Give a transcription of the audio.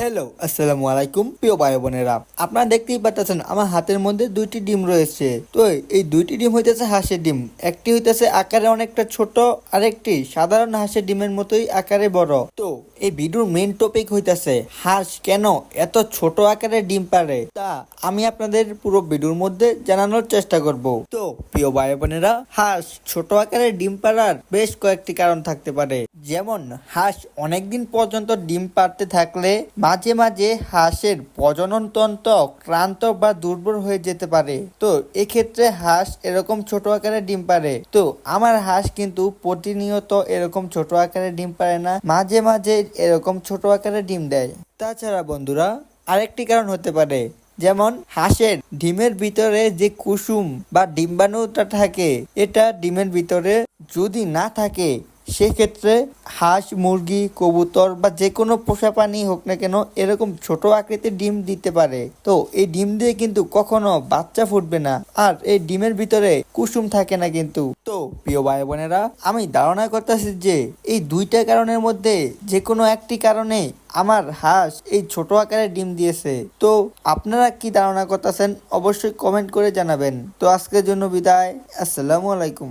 Hello আসসালামু আলাইকুম, প্রিয় ভাই বোনেরা আপনারা দেখতেই পাচ্ছেন, আমার হাতের মধ্যে দুইটি ডিম রয়েছে। তো এই দুইটি ডিম হইতেছে হাঁসের ডিম। একটি হইতেছে আকারে অনেকটা ছোট, আরেকটি সাধারণ হাঁসের ডিমের মতোই আকারে বড়। তো এই ভিডিওর মেইন টপিক হইতেছে, হাঁস কেন এত ছোট আকারে ডিম পারে তা আমি আপনাদের পুরো ভিডিওর মধ্যে জানানোর চেষ্টা করব। তো প্রিয় ভাই বোনেরা হাঁস ছোট আকারে ডিম পাড়ার বেশ কয়েকটি কারণ থাকতে পারে। যেমন, হাঁস অনেকদিন পর্যন্ত ডিম পাড়তে থাকলে মাঝে মাঝে হাঁসের প্রজনন তন্ত্র ক্লান্ত বা দুর্বল হয়ে যেতে পারে। তো এক্ষেত্রে হাঁস এরকম ছোট আকারে ডিম পারে তো আমার হাঁস কিন্তু প্রতিনিয়ত এরকম ছোট আকারে ডিম পারে না, মাঝে মাঝে এরকম ছোট আকারে ডিম দেয়। তাছাড়া বন্ধুরা, আরেকটি কারণ হতে পারে, যেমন হাঁসের ডিমের ভিতরে যে কুসুম বা ডিম্বাণুটা থাকে, এটা ডিমের ভিতরে যদি না থাকে সেক্ষেত্রে হাঁস, মুরগি, কবুতর বা যে কোনো পোষা প্রাণী হোক না কেন এরকম ছোট আকৃতির ডিম দিতে পারে। তো এই ডিম দিয়ে কিন্তু কখনো বাচ্চা ফুটবে না আর এই ডিমের ভিতরে কুসুম থাকে না কিন্তু। তো প্রিয় ভাই বোনেরা আমি ধারণা করতেছি যে এই দুইটা কারণের মধ্যে যে কোনো একটি কারণে আমার হাঁস এই ছোট আকারে ডিম দিয়েছে। তো আপনারা কি ধারণা করতেছেন অবশ্যই কমেন্ট করে জানাবেন। তো আজকের জন্য বিদায়, আসসালামু আলাইকুম।